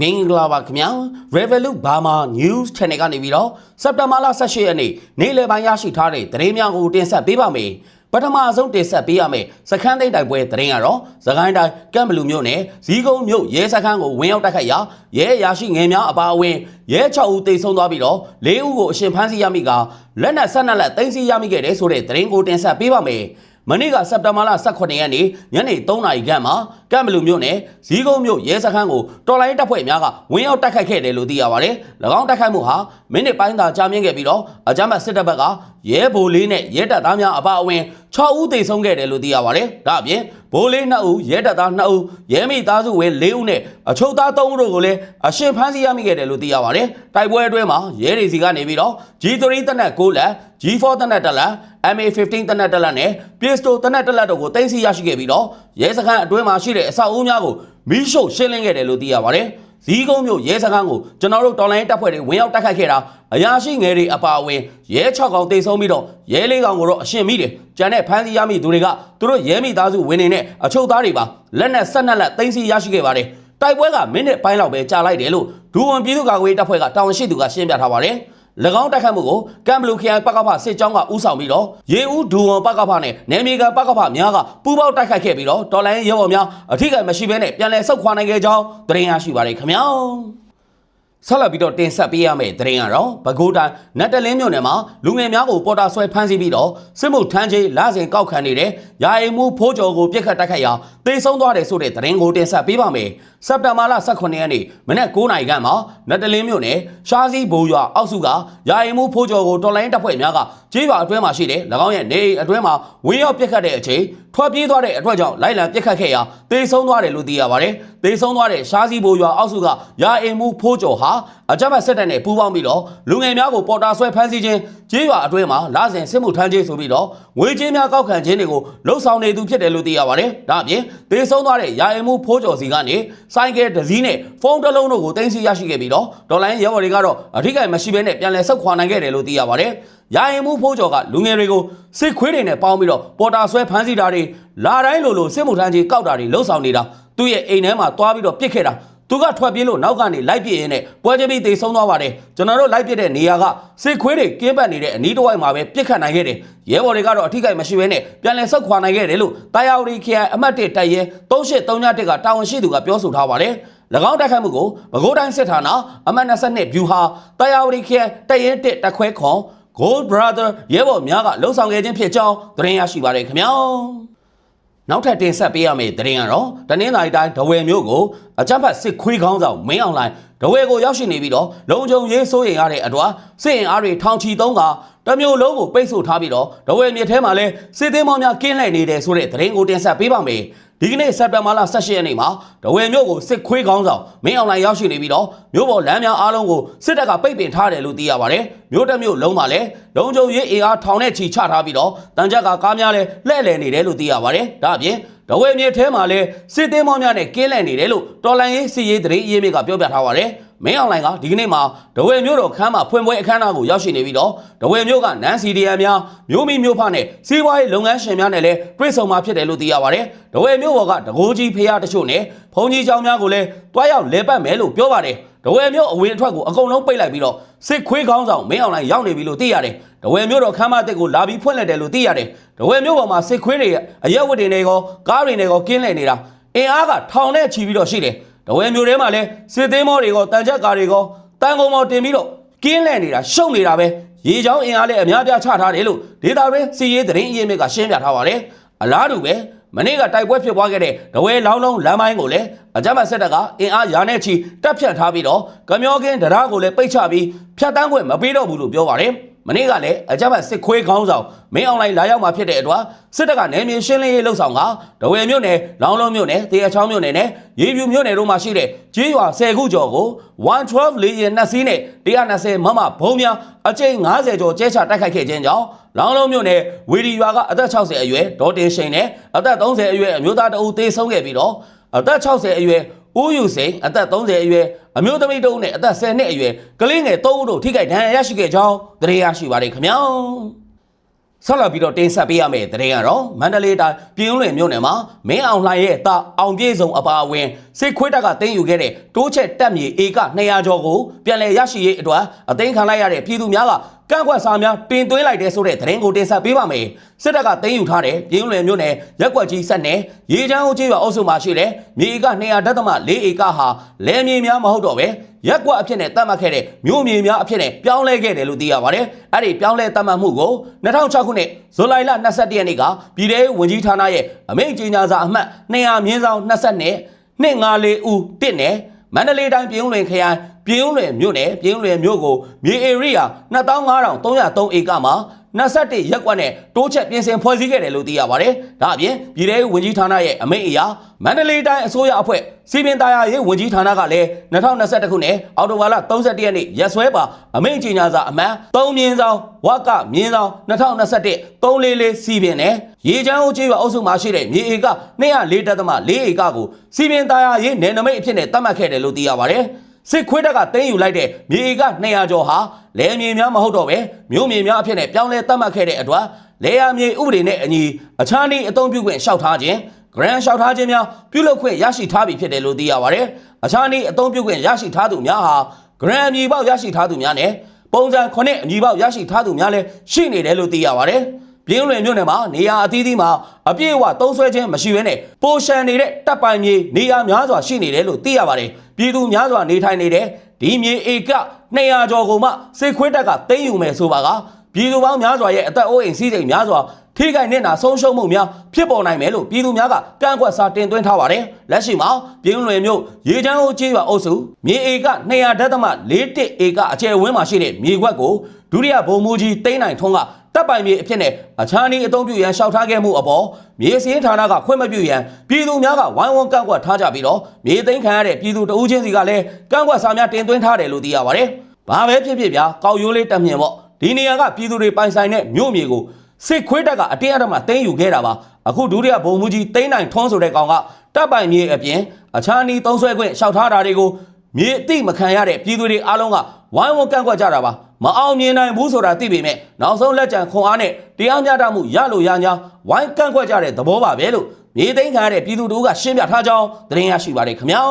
မင်္ဂလာပါခင်ဗျာ Revolut Burma News Channel ကနေပြီးတော့စက်တဘာလ18ရက်နေ့နေ့လယ်ပိုင်းရရှိထားတဲ့သတင်းများကိုတင်ဆက်ပေးပါမယ်ပထမဆုံးတင်ဆက်ပေးရမယ်စခန်းသိမ်းတိုက်ပွဲသတင်းကတော့သခိုင်းတိုင်းကမ်ဘလူမြို့နယ်ဇီးကုန်းမြို့ရဲစခန်းကိုဝင်ရောက်တိုက်ခိုက်ရာရဲရရှိငယ်များအပါအဝင်ရဲ6ဦးသေဆုံးသွားပြီးတော့၄ဦးကိုအရှင်ဖမ်းဆီးရမိကလက်နက်ဆက်နက်လက်သိမ်းဆည်းရမိခဲ့တယ်ဆိုတဲ့သတင်းကိုတင်ဆက်ပေးပါမယ်မနေ့ကစက်တဘာလ18ရက်နေ့ညနေ3နာရီခန့်မှာ ကမ်ဘလူမြို့နယ်ဇီးကုန်းမြို့ရဲစခန်းကိုတော်လိုင်းတပ်ဖွဲ့များကဝင်ရောက်တိုက်ခိုက်ခဲ့တယ်လို့သိရပါတယ်။၎င်းတိုက်ခိုက်မှုဟာမိနစ်ပိုင်းသာကြာမြင့်ခဲ့ပြီးတော့အကြမ်းဖက်စစ်တပ်ဘက်ကရဲဘိုလေးနဲ့ရဲတပ်သားများအပါအဝင်6ဦးသေဆုံးခဲ့တယ်လို့သိရပါတယ်။ဒါအပြင်ဘိုလေး2ဦးရဲတပ်သား2ဦးရဲမိသားစုဝင်4ဦးနဲ့အချုပ်သား3ဦးတို့ကိုလည်းအရှင်ဖမ်းဆီးရမိခဲ့တယ်လို့သိရပါတယ်။တိုက်ပွဲအတွင်းမှာရဲတွေစီကနေပြီးတော့ G3 တပ်နဲ့6လက် G4 တပ်နဲ့တက်လက် MA15 တနက်တက်လက်နဲ့ Pistol တနက်တက်လက်တို့ကိုတင်စီရရှိခဲ့ပြီးတော့ရဲစခန်းအတွင်းမှာရှိတဲ့အဆောက်အဦများကိုမီးရှို့ရှင်းလင်းခဲ့တယ်လို့သိရပါတယ်။ဇီးကုန်းမြို့ရဲစခန်းကိုကျွန်တော်တို့တော်လိုင်းတပ်ဖွဲ့တွေဝင်ရောက်တိုက်ခိုက်ခဲ့တာအရာရှိငယ်တွေအပါအဝင်ရဲ6ကောင်တိတ်ဆုံးပြီးတော့ရဲ၄ကောင်ကိုတော့အရှင်းမိတယ်။ကြံတဲ့ဖမ်းဆီးရမိသူတွေကသူတို့ရဲမိသားစုဝင်နေနဲ့အချုပ်သားတွေပါလက်နက်ဆက်နက်လက်တင်စီရရှိခဲ့ပါတယ်။တိုက်ပွဲကမိနစ်ပိုင်းလောက်ပဲကြာလိုက်တယ်လို့ဒူဝန်ပြည်သူ့ကာကွယ်ရေးတပ်ဖွဲ့ကတာဝန်ရှိသူကရှင်းပြထားပါတယ်။၎ င်းတိုက်ခတ်မှုကိုကမ်ဘလူခရိုင်ပကဖစစ်ကြောင်းကဥဆောင်ပြီးတော့ရေဦးဒူဝန်ပကဖနဲ့နယ်မြေကန်ပကဖများကပူးပေါင်းတိုက်ခိုက်ခဲ့ပြီးတော့တော်လိုင်းရဲဘော်များအထိကမရှိဘဲနဲ့ပြန်လည်ဆုတ်ခွာနိုင်ခဲ့ကြောင်းသတင်းရရှိပါရခင်ဗျာဆက်လက်ပြီးတော့တင်ဆက်ပေးရမယ့်သတင်းကတော့ပဲခူးတိုင်းနတ်တလင်းမြို့နယ်မှာလူငယ်များကိုပေါ်တာဆွဲဖမ်းဆီးပြီးတော့စစ်မှုထမ်းချင်းလစဉ်ကောက်ခံနေတဲ့ရာအိမ်မှုဖိုးကျော်ကိုပြစ်ခတ်တိုက်ခိုက်ရာတေဆုံးသွားတယ်ဆိုတဲ့သတင်းကိုတင်ဆက်ပေးပါမယ် စက်တင်ဘာလ18ရက်နေ့မနက်9:00နာရီခန့်မှာနတ်တလင်းမြို့နယ်ရှားစီဘိုးရွာအောက်စုကရာအိမ်မှုဖိုးကျော်ကိုတော်လိုင်းတပ်ဖွဲ့များကကြေးရွာအတွင်းမှာရှိတဲ့၎င်းရဲ့နေအိမ်အတွင်းမှာဝင်းရောက်ပြစ်ခတ်တဲ့အချိန်ထွက်ပြေးသွားတဲ့အတွက်ကြောင့်လိုက်လံပြစ်ခတ်ခဲ့ရာတေဆုံးသွားတယ်လို့သိရပါတယ်။တေဆုံးသွားတဲ့ရှားစီဘိုးရွာအောက်စုကရာအိမ်မှုဖိုးကျော်ဟာအကြမ်းဖက်စစ်တပ်နဲ့ပူးပေါင်းပြီးတော့လူငယ်များကိုပေါ်တာဆွဲဖမ်းဆီးခြင်းကြေးရွာအတွင်းမှာလာစဉ်စစ်မှုထမ်းခြင်းဆိုပြီးတော့ငွေကြေးများကောက်ခံခြင်းတွေကိုလှုပ်ဆောင်နေသူဖြစ်တယ်လို့သိရပါတယ်။ဒါအပြင်တေဆုံးသွားတဲ့ရာအိမ်မှုဖိုးကျော်စီကနေစိုင်းကဲတစ်စီးနဲ့ဖုန်းတစ်လုံးတို့ကိုတင်စီရရှိခဲ့ပြီးတော့ဒေါ်လာရဲဘော်တွေကတော့အထူးကိမရှိဘဲနဲ့ပြန်လည်ဆုတ်ခွာနိုင်ခဲ့တယ်လို့သိရပါတယ်။ရာရင်မှုဖိုးကျော်ကလူငယ်တွေကိုစစ်ခွေးတွေနဲ့ပေါင်းပြီးတော့ပေါ်တာဆွဲဖမ်းဆီးတာတွေလာတိုင်းလိုလိုစစ်မှုထမ်းကြီးကောက်တာတွေလှုပ်ဆောင်နေတာသူ့ရဲ့အိမ်ထဲမှာတွားပြီးတော့ပြစ်ခဲ့တာ သူကထွက်ပြေးလို့နောက်ကနေလိုက်ပြစ်ရင်းနဲ့ပွဲချင်းပြီးတေဆုံးသွားပါတယ်ကျွန်တော်တို့လိုက်ပြစ်တဲ့နေရာကစစ်ခွေးတွေကင်းပတ်နေတဲ့အနီးတစ်ဝိုက်မှာပဲပြစ်ခတ်နိုင်ခဲ့တယ်ရဲဘော်တွေကတော့အထူးကိမရှိဘဲနဲ့ပြန်လည်ဆုတ်ခွာနိုင်ခဲ့တယ်လို့တာယာဝတီခရိုင်အမှတ်1တိုက်ရဲ3831ကတာဝန်ရှိသူကပြောဆိုထားပါတယ်၎င်းတိုက်ခိုက်မှုကိုပဲခူးတိုင်းစစ်ဌာနအမှတ်22ဗျူဟာတာယာဝတီခရိုင်တရင်1တက်ခွဲခွန် Gold Brother ရဲဘော်များကလှုပ်ဆောင်ခဲ့ခြင်းဖြစ်ကြောင်းသတင်းရရှိပါရခင်ဗျာနောက်ထပ်တင်ဆက်ပေးရမယ့်သတင်းကတော့တနင်္သာရီတိုင်းဒဝယ်မြို့ကိုအကြမ်းဖက်စစ်ခွေးကောင်းဆောင်မင်းအောင်လှိုင်ဒဝယ်ကိုရောက်ရှိနေပြီးတော့လုံခြုံရေးစိုးရိမ်ရတဲ့အတွက်စစ်ရင်အားတွေထောင်ချီသုံးကတမျိုးလုံးကိုပိတ်ဆို့ထားပြီးတော့ဒဝယ်မြစ်ထဲမှာလဲစစ်သေးမောင်းများကင်းလှည့်နေတယ်ဆိုတဲ့သတင်းကိုတင်ဆက်ပေးပါမယ်ဒီကနေ့စက်တင်ဘာလ18ရက်နေ့မှာဒဝယ်မြို့ကိုစစ်ခွေးကောင်းဆောင်မင်းအောင်လှိုင်ရောက်ရှိနေပြီးတော့မြို့ပေါ်လမ်းများအားလုံးကိုစစ်တပ်ကပိတ်ပင်ထားတယ်လို့သိရပါတယ်မြို့တစ်မြို့လုံးမှာလည်းလုံခြုံရေးအင်အားထောင်နဲ့ချီချထားပြီးတော့တန်ကြပ်ကကားများလည်းလှည့်လည်နေတယ်လို့သိရပါတယ်ဒါအပြင် ။လဝဲမြေထဲမှာလည်းစစ်သေးမောင်းများနဲ့ကင်းလန့်နေတယ်လို့တော်လန်ရေးစီရေးသတင်းရေးမြစ်ကပြောပြထားပါရယ်။မင်းအောင်လိုင်ကဒီကနေ့မှာဒဝဲမြို့တော်ခမ်းမှာဖွင့်ပွဲအခမ်းအနားကိုရောက်ရှိနေပြီးတော့ဒဝဲမြို့ကနန်းစီဒီယမ်များမြို့မိမြို့ဖနဲ့စီးပွားရေးလုပ်ငန်းရှင်များနဲ့လည်းတွေ့ဆုံမှာဖြစ်တယ်လို့သိရပါရယ်။ဒဝဲမြို့ပေါ်ကတကိုးကြီးဖျားတချို့နဲ့ဘုံကြီးကျောင်းများကိုလည်းတွားရောက်လဲပတ်မယ်လို့ပြောပါတယ်။ ဒဝဲမျိုးအဝင်အထွက်ကိုအကုန်လုံးပိတ်လိုက်ပြီးတော့စစ်ခွေးကောင်းဆောင်မင်းအောင်လိုင်ရောက်နေပြီလို့သိရတယ်ဒဝဲမျိုးတော်ခမ်းမတက်ကိုလာပြီးဖွင့်လိုက်တယ်လို့သိရတယ်ဒဝဲမျိုးပေါ်မှာစစ်ခွေးတွေအရက်ဝတ်တွေနဲ့ကောကားတွေနဲ့ကောကင်းလည်နေတာအင်အားကထောင်နဲ့ချီပြီးတော့ရှိတယ်ဒဝဲမျိုးထဲမှာလဲစစ်သေးမောတွေကောတန်ချက်ကားတွေကောတန်ကုန်မောတင်ပြီးတော့ကင်းလည်နေတာရှုံနေတာပဲရေချောင်းအင်အားလည်းအများပြားချထားတယ်လို့ဒေတာတွင်စီရေးသတင်းအရင်းမြစ်ကရှင်းပြထားပါတယ်အလားတူပဲ မနေ့ကတိုက်ပွဲဖြစ်ပွားခဲ့တဲ့ဒဝဲလောင်းလုံးလမ်းပိုင်းကိုလည်းအကြမ်းဖက်စစ်တပ်ကအင်အားရာနဲ့ချီတပ်ဖြတ်ထားပြီးတော့ကမျောကင်းတရားကိုလည်းပိတ်ချပြီးဖြတ်တန်းခွင့်မပေးတော့ဘူးလို့ပြောပါတယ် မနေ့ကလည်းအကြမ်းဖက်စစ်ခွေးခေါင်းဆောင်မင်းအွန်လိုင်းလာရောက်มาဖြစ်တဲ့အတွက်စစ်တပ်ကနယ်မြေရှင်းလင်းရေးလှုပ်ဆောင်ကဒဝဲမြို့နယ်လောင်းလုံးမြို့နယ်တေရချောင်းမြို့နယ်နဲ့ရေပြူမြို့နယ်တို့မှာရှိတဲ့ကြေးရွာ10ခုကျော်ကို112လေယာဉ်နှစ်စီးနဲ့120မမဘုံများအကျိန်90ကျော်ကျဲချတိုက်ခိုက်ခဲ့ခြင်းကြောင့်လောင်းလုံးမြို့နယ်ဝေဒီရွာကအသက်60အရွယ်ဒေါ်တင်ရှိန်နဲ့အသက်30အရွယ်အမျိုးသားတအူသေဆုံးခဲ့ပြီးတော့အသက်60အရွယ် ဦးယူစိန်အသက်30အရွယ်အမျိုးသမီးတုံးနဲ့အသက်10နှစ်အရွယ်ကလေးငယ်3ဦးတို့ထိခိုက်ဒဏ်ရာရရှိခဲ့ကြောင်းသိရရှိပါတယ်ခင်ဗျာဆက်လက်ပြီးတော့တင်ဆက်ပေးရမယ့်သတင်းကတော့မန္တလေးတိုင်းပြည်ဦးလွင်မြို့နယ်မှာမင်းအောင်လှိုင်ရဲ့တာအောင်ပြေဆုံးအပါအဝင်စစ်ခွေးတပ်ကတင်ယူခဲ့တဲ့တိုးချက်တက်မြေဧက200ကျော်ကိုပြန်လည်ရရှိရေးအတွက်အသိမ်းခံလိုက်ရတဲ့ပြည်သူများက ကန့်ကွက်စာများတင်သွင်းလိုက်တဲ့ဆိုတဲ့သတင်းကိုတင်ဆက်ပေးပါမယ်စစ်တပ်ကတင်ယူထားတဲ့ပြည်ဦးလွင်မြို့နယ်ရက်ကွက်ကြီးဆက်နယ်ရေချမ်းဦးကျေးရွာအုပ်စုမှာရှိတဲ့မြေဧက200.4ဧကဟာလယ်မြေများမဟုတ်တော့ပဲရက်ကွက်အဖြစ်နဲ့တတ်မှတ်ခဲ့တဲ့မြို့မြေများအဖြစ်နဲ့ပြောင်းလဲခဲ့တယ်လို့သိရပါတယ်။အဲ့ဒီပြောင်းလဲတတ်မှတ်မှုကို2006ခုနှစ်ဇူလိုင်လ22ရက်နေ့ကပြည်ထောင်ဝန်ကြီးဌာနရဲ့အမိန့်ကြေညာစာအမှတ်200မြင်းဆောင်20နဲ့254ဦးတစ်နဲ့မန္တလေးတိုင်းပြည်ုံလွင်ခရိုင် ပြည်ုံလွင်မြို့နယ်ပြည်ုံလွင်မြို့ကိုမြေဧရိယာ25303ဧကမှာ21ရက်ကွက်နဲ့တိုးချက်ပြင်ဆင်ဖွဲ့စည်းခဲ့တယ်လို့သိရပါတယ်။ဒါအပြင်ပြည်ထောင်ဝန်ကြီးဌာနရဲ့အမိန့်အရမန္တလေးတိုင်းအစိုးရအဖွဲ့စီပင်သားရေးဝန်ကြီးဌာနကလည်း2021ခုနှစ်အောက်တိုဘာလ31ရက်နေ့ရက်စွဲပါအမိန့်ကြေညာစာအမှန်3မြင်းဆောင်ဝကမြင်းဆောင်2021 344စီပင်နဲ့ရေချမ်းဦးကျေးရွာအုပ်စုမှာရှိတဲ့မြေဧက204.4ဧကကိုစီပင်သားရေးနယ်နိမိတ်အဖြစ်နဲ့သတ်မှတ်ခဲ့တယ်လို့သိရပါတယ်။ စစ်ခွေးတပ်ကတင်းယူလိုက်တဲ့မြေဧက200ကျော်ဟာလယ်မြေများမဟုတ်တော့ပဲမြို့မြေများအဖြစ်နဲ့ပြောင်းလဲသတ်မှတ်ခဲ့တဲ့အတွက်လယ်ယာမြေဥပဒေနဲ့အညီအခြားနည်းအသုံးပြုခွင့်လျှောက်ထားခြင်း grand လျှောက်ထားခြင်းများပြုလုပ်ခွင့်ရရှိထားပြီဖြစ်တယ်လို့သိရပါတယ်။အခြားနည်းအသုံးပြုခွင့်ရရှိထားသူများဟာ grand အမည်ပေါက်ရရှိထားသူများနဲ့ပုံစံ9အမည်ပေါက်ရရှိထားသူများလည်းရှိနေတယ်လို့သိရပါတယ်။ ပြင်းလွင်မြို့နယ်မှာနေရာအသီးသီးမှာအပြည့်အဝသုံးဆွဲခြင်းမရှိဘဲနဲ့ပိုရှန်နေတဲ့တပ်ပိုင်မြေနေရာများစွာရှိနေတယ်လို့သိရပါတယ်။ပြည်သူများစွာနေထိုင်နေတဲ့ဒီမြေဧက200ကျော်ကိုမှစစ်ခွေးတပ်ကသိမ်းယူမယ်ဆိုပါကပြည်သူပေါင်းများစွာရဲ့အသက်အိုးအိမ်စီးစိမ်များစွာထိခိုက်နေတာဆုံးရှုံးမှုများဖြစ်ပေါ်နိုင်မယ်လို့ပြည်သူများကကန့်ကွက်စာတင်သွင်းထားပါတယ်။လက်ရှိမှာပြင်းလွင်မြို့ရေချမ်းအိုးကျေးရွာအုပ်စုမြေဧက200.41ဧကအကျယ်ဝန်းမှာရှိတဲ့မြေခွက်ကို ဒုတိယဗိုလ်မှူးကြီးတိန်းနိုင်ထွန်းကတပ်ပိုင်မြေအဖြစ်နဲ့အခြားနည်းအသုံးပြုရန်ရှောက်ထားခဲ့မှုအပေါ်မြေစင်းဌာနကခွင့်မပြုရန်ပြည်သူများကဝိုင်းဝန်းကန့်ကွက်ထားကြပြီးတော့မြေသိမ်းခံရတဲ့ပြည်သူတဦးချင်းစီကလည်းကန့်ကွက်စာများတင်သွင်းထားတယ်လို့သိရပါတယ်။ဘာပဲဖြစ်ဖြစ်ဗျာကောက်ရိုးလေးတက်မြင်ပေါ့ဒီနေရာကပြည်သူတွေပိုင်ဆိုင်တဲ့မြို့မြေကိုစစ်ခွေးတပ်ကအတင်းအဓမ္မသိမ်းယူခဲ့တာပါအခုဒုတိယဗိုလ်မှူးကြီးသိန်းနိုင်ထွန်းဆိုတဲ့ကောင်ကတပ်ပိုင်မြေအပြင်အခြားနည်းသုံးဆွဲခွင့်ရှောက်ထားတာတွေကို မြေအသိမခံရတဲ့ပြည်သူတွေအားလုံးကဝိုင်းဝန်းကန့်ကွက်ကြတာပါမအောင်မြင်နိုင်ဘူးဆိုတာသိပေမဲ့နောက်ဆုံးလက်ကျန်ခွန်အားနဲ့တရားမျှတမှုရလို့ရညာဝိုင်းကန့်ကွက်ကြတဲ့သဘောပါပဲလို့မြေသိမ်းခံရတဲ့ပြည်သူတို့ကရှင်းပြထားကြောင်းသတင်းရရှိပါတယ်ခင်ဗျာ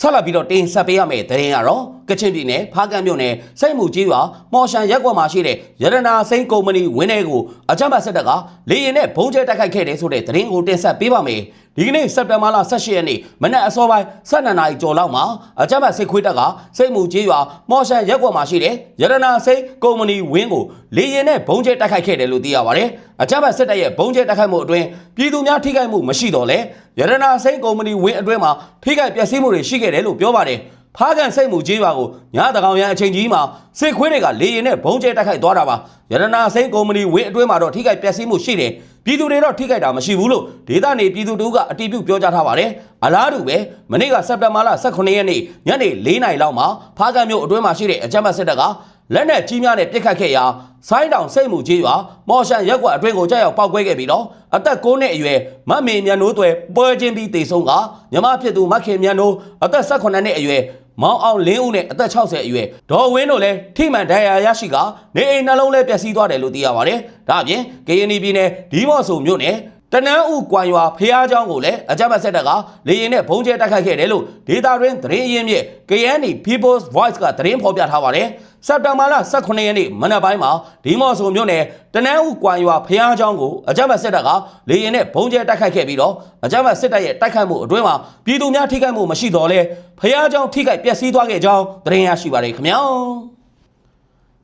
ဆက်လက်ပြီးတော့တင်ဆက်ပေးရမယ့်သတင်းကတော့ကချင်ပြည်နယ်ဖားကန့်မြို့နယ်စိတ်မှုကြီးရွာမော်ရှန်ရက်ကွက်မှာရှိတဲ့ရတနာစိန်ကုမ္ပဏီဝင်းထဲကိုအကြမ်းဖက်စစ်တပ်ကလေရင်နဲ့ဘုံကျဲတိုက်ခိုက်ခဲ့တယ်ဆိုတဲ့သတင်းကိုတင်ဆက်ပေးပါမယ်။ဒီကနေ့စက်တင်ဘာလ18ရက်နေ့မနက်အစောပိုင်း12နာရီကျော်လောက်မှာအကြမ်းဖက်စစ်ခွေးတပ်ကစိတ်မှုကြီးရွာမော်ရှန်ရက်ကွက်မှာရှိတဲ့ရတနာစိန်ကုမ္ပဏီဝင်းကိုလေရင်နဲ့ဘုံကျဲတိုက်ခိုက်ခဲ့တယ်လို့သိရပါတယ်။အကြမ်းဖက်စစ်တပ်ရဲ့ဘုံကျဲတိုက်ခိုက်မှုအတွင်းပြည်သူများထိခိုက်မှုမရှိတော့လဲရတနာစိန်ကုမ္ပဏီဝင်းအတွင်းမှာထိခိုက်ပျက်စီးမှုတွေရှိခဲ့တယ်လို့ပြောပါတယ်။ ဖားကန်စိတ်မှုကြီးပါကိုညတကောင်ရန်အချိန်ကြီးမှာစစ်ခွေးတွေကလေရင်နဲ့ဘုံကျဲတိုက်ခိုက်သွားတာပါရတနာစိန်ကုမ္ပဏီဝင်းအတွင်းမှာတော့ထိခိုက်ပျက်စီးမှုရှိတယ်ပြည်သူတွေတော့ထိခိုက်တာမရှိဘူးလို့ဒေသနေပြည်သူတို့ကအတီးပြုတ်ပြောကြားထားပါတယ်အလားတူပဲမနေ့ကစက်တင်ဘာလ18ရက်နေ့ညနေ4နာရီလောက်မှာဖားကန်မြို့အတွင်းမှာရှိတဲ့အကြမ်းဖက်စစ်တပ်ကလက်နက်ကြီးများနဲ့ပစ်ခတ်ခဲ့ရာဆိုင်းတောင်စိတ်မှုကြီးရွာမော်ရှန်ရက်ကွက်အတွင်းကိုကြောက်ရောက်ပောက်ကွဲခဲ့ပြီးတော့အသက်9နှစ်အရွယ်မတ်မေမြန်နိုးတွေပွဲချင်းပြီးတေဆုံးကမြမဖြစ်သူမခင်မြန်နိုးအသက်18နှစ်အရွယ် မောင်အောင်လင်းဦးနဲ့အသက်60အရွယ်ဒေါ်ဝင်းတို့လည်းထိမှန်ဒဏ်ရာရရှိကနေအိမ်နှလုံးလည်းပျက်စီးသွားတယ်လို့သိရပါတယ်။ဒါအပြင် KNY ပြည်နယ်ဒီမော့ဆိုမြို့နယ် တနန်းဦးကွမ်ရွာဖះเจ้าကိုလည်းအကြမ်းဖက်ဆက်တပ်ကလေရင်နဲ့ဘုံကျဲတိုက်ခိုက်ခဲ့တယ်လို့ဒေတာတွင်သတင်းရင်းမြစ် KNY People's Voice ကသတင်းဖော်ပြထားပါတယ်။စက်တင်ဘာလ18ရက်နေ့မနက်ပိုင်းမှာဒီမော့ဆိုမြို့နယ်တနန်းဦးကွမ်ရွာဖះเจ้าကိုအကြမ်းဖက်ဆက်တပ်ကလေရင်နဲ့ဘုံကျဲတိုက်ခိုက်ခဲ့ပြီးတော့အကြမ်းဖက်စစ်တပ်ရဲ့တိုက်ခိုက်မှုအတွင်းမှာပြည်သူများထိခိုက်မှုမရှိတော့လဲဖះเจ้าထိခိုက်ပျက်စီးသွားခဲ့ကြောင်းသတင်းရရှိပါတယ်ခင်ဗျာ။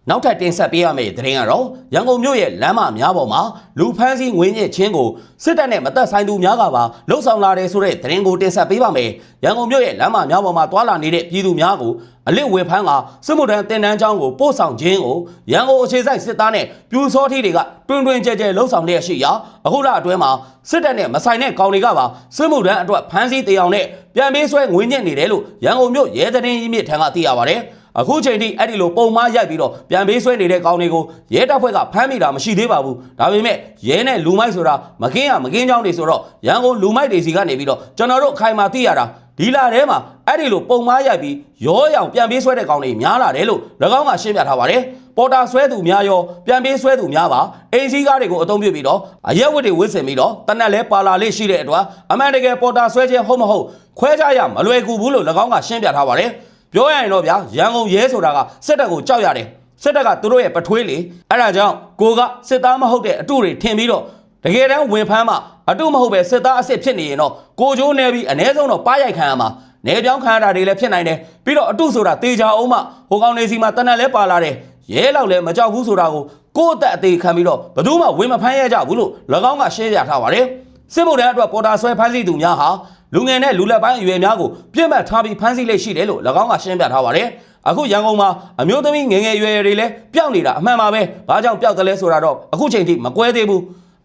နောက်ထပ်တင်ဆက်ပေးရမယ့်သတင်းကတော့ရန်ကုန်မြို့ရဲ့လမ်းမများပေါ်မှာလူဖမ်းဆီးငွေညစ်ချင်းကိုစစ်တပ်နဲ့မသက်ဆိုင်သူများကပါလှုပ်ဆောင်လာတယ်ဆိုတဲ့သတင်းကိုတင်ဆက်ပေးပါမယ်။ရန်ကုန်မြို့ရဲ့လမ်းမများပေါ်မှာတွာလာနေတဲ့ပြည်သူများကိုအလစ်ဝေဖမ်းကစစ်မှုထမ်းတင်တန်းချောင်းကိုပို့ဆောင်ခြင်းကိုရန်ကုန်အခြေစိုက်စစ်သားနဲ့ပြူစောထီတွေကတွင်တွင်ကြဲကြဲလှုပ်ဆောင်လျက်ရှိရာအခုလအတွင်းမှာစစ်တပ်နဲ့မဆိုင်တဲ့ကောင်တွေကပါစစ်မှုထမ်းအတွက်ဖမ်းဆီးတရားနဲ့ပြန်ပေးဆွဲငွေညစ်နေတယ်လို့ရန်ကုန်မြို့ရဲသတင်းရင်းမြစ်ထံကသိရပါတယ်။ အခုချိန်ထိအဲ့ဒီလိုပုံမှားရိုက်ပြီးတော့ပြန်ပေးဆွဲနေတဲ့ကောင်းတွေကိုရဲတပ်ဖွဲ့ကဖမ်းမိတာမရှိသေးပါဘူးဒါပေမဲ့ရဲနဲ့လူမိုက်ဆိုတာမကင်းရမကင်းကြောင်းတွေဆိုတော့ရန်ကုန်လူမိုက်တွေစီကနေပြီးတော့ကျွန်တော်တို့အခိုင်အမာသိရတာဒီဒီလာထဲမှာအဲ့ဒီလိုပုံမားရိုက်ပြီးရောရောင်ပြန်ပေးဆွဲတဲ့ကောင်တွေများလာတယ်လို့၎င်းကရှင်းပြထားပါတယ်ပေါ်တာဆွဲသူများရောပြန်ပေးဆွဲသူများပါအင်စီကားတွေကိုအသုံးပြုပြီးတော့အရက်ဝတ်တွေဝတ်ဆင်ပြီးတော့တနက်လဲပါလာလေးရှိတဲ့အတွက်အမှန်တကယ်ပေါ်တာဆွဲခြင်းဟုတ်မဟုတ်ခွဲခြားရမလွယ်ကူဘူးလို့၎င်းကရှင်းပြထားပါတယ် ပြောရရင်တော့ဗျာရန်ကုန်ရဲဆိုတာကစစ်တပ်ကိုကြောက်ရတယ်စစ်တပ်ကသူတို့ရဲ့ပထွေးလေအဲ့ဒါကြောင့်ကိုကစစ်သားမဟုတ်တဲ့အတုတွေထင်ပြီးတော့တကယ်တမ်းဝင်ဖမ်းမှအတုမဟုတ်ပဲစစ်သားအစ်စ်ဖြစ်နေရင်တော့ကိုချိုးနေပြီးအ ਨੇ ဆုံးတော့ပါရိုက်ခံရမှာနေပြောင်းခံရတာတွေလည်းဖြစ်နိုင်တယ်ပြီးတော့အတုဆိုတာတေချာအောင်မှဟိုကောင်နေစီမှာတနက်လဲပါလာတယ်ရဲလောက်လည်းမကြောက်ဘူးဆိုတာကိုကိုယ့်အသက်အသေးခံပြီးတော့ဘယ်သူမှဝင်မဖမ်းရကြဘူးလို့၎င်းကရှင်းပြထားပါတယ် စစ်မှုထမ်းအတွက်ပေါ်တာဆွဲဖမ်းဆီးသူများဟာလူငယ်နဲ့လူလက်ပိုင်းအရွယ်များကိုပြစ်မှတ်ထားပြီးဖမ်းဆီးလေးရှိတယ်လို့၎င်းကရှင်းပြထားပါတယ်အခုရန်ကုန်မှာအမျိုးသမီးငယ်ငယ်ရွယ်ရွယ်တွေလည်းပျောက်နေတာအမှန်ပါပဲဘာကြောင့်ပျောက်တယ်လဲဆိုတာတော့အခုချိန်ထိမကွဲသေးဘူး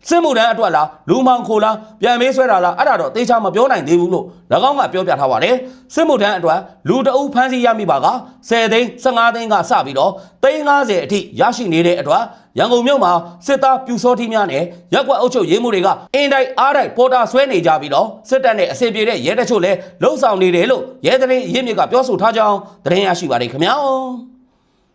စစ်မှုထမ်းအတွက်လားလူမောင်ခိုလားပြန်မေးဆွဲတာလားအဲ့ဒါတော့တေချာမပြောနိုင်သေးဘူးလို့၎င်းကပြောပြထားပါတယ်စစ်မှုထမ်းအတွက်လူတအုပ်ဖမ်းဆီးရမိပါက10သိန်း15သိန်းကစပြီးတော့သိန်း50အထိရရှိနေတဲ့အတွက်ရန်ကုန်မြို့မှာစစ်သားပြူစောတိများနဲ့ရက်ကွက်အုပ်ချုပ်ရေးမှုတွေကအင်တိုက်အားတိုက်ပေါ်တာဆွဲနေကြပြီးတော့စစ်တပ်နဲ့အစီအပြေတဲ့ရဲတချို့လည်းလှုပ်ဆောင်နေတယ်လို့ရဲတရင်ရင်းမြစ်ကပြောဆိုထားကြောင်းသတင်းရရှိပါတယ်ခင်ဗျာ